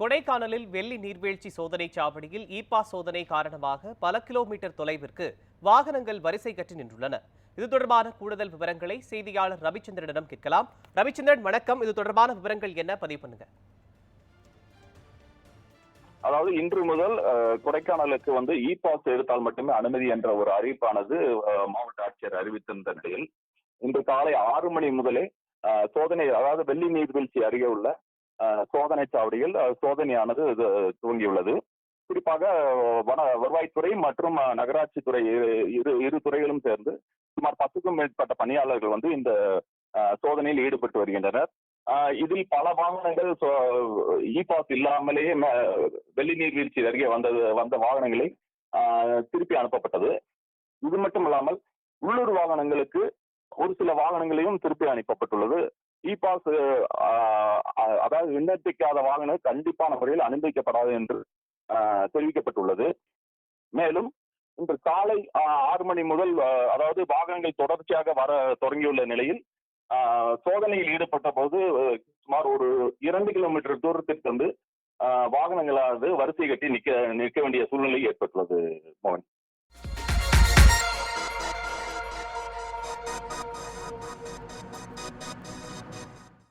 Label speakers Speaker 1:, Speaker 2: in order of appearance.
Speaker 1: கொடைக்கானலில் வெள்ளி நீர்வீழ்ச்சி சோதனை சாவடியில் இ சோதனை காரணமாக பல கிலோமீட்டர் தொலைவிற்கு வாகனங்கள் வரிசை கட்டி நின்றுள்ளன. இது தொடர்பான கூடுதல் விவரங்களை செய்தியாளர் ரவிச்சந்திரனிடம் கேட்கலாம். ரவிச்சந்திரன் வணக்கம். இது தொடர்பான விவரங்கள் என்ன? பதிவு பண்ணுங்க.
Speaker 2: அதாவது இன்று முதல் கொடைக்கானலுக்கு வந்து இ பாஸ் எடுத்தால் மட்டுமே அனுமதி என்ற ஒரு அறிவிப்பானது மாவட்ட ஆட்சியர் அறிவித்திருந்த நிலையில் இன்று காலை ஆறு மணி முதலே சோதனை அதாவது வெள்ளி நீர்வீழ்ச்சி அருகே உள்ள சோதனை சாவடியில் சோதனையானது இது துவங்கியுள்ளது. குறிப்பாக வன வருவாய்த்துறை மற்றும் நகராட்சி நகராட்சித்துறை இரு- இரு துறைகளும் சேர்ந்து சுமார் பத்துக்கும் மேற்பட்ட பணியாளர்கள் வந்து இந்த சோதனையில் ஈடுபட்டு வருகின்றனர். இதில் பல வாகனங்கள் இ பாஸ் இல்லாமலேயே ம- வெள்ளி நீர்வீழ்ச்சி அருகே வந்தது வந்த வாகனங்களை ஆஹ் திருப்பி அனுப்பப்பட்டது. இது மட்டும் இல்லாமல் உள்ளூர் வாகனங்களுக்கு ஒரு சில வாகனங்களையும் திருப்பி அனுப்பப்பட்டுள்ளது. இ பாஸ் அதாவது விண்ணப்பிக்காத வாகனம் கண்டிப்பான முறையில் அனுமதிக்கப்படாது என்று தெரிவிக்கப்பட்டுள்ளது. மேலும் இன்று காலை ஆறு மணி முதல் அதாவது வாகனங்கள் தொடர்ச்சியாக வர தொடங்கியுள்ள நிலையில் ஆஹ் சோதனையில் ஈடுபட்ட போது சுமார் ஒரு இரண்டு கிலோமீட்டர் தூரத்திற்கு வந்து ஆஹ், வாகனங்களானது வரிசை கட்டி நிற்க நிற்க வேண்டிய சூழ்நிலை ஏற்பட்டுள்ளது மோகன்.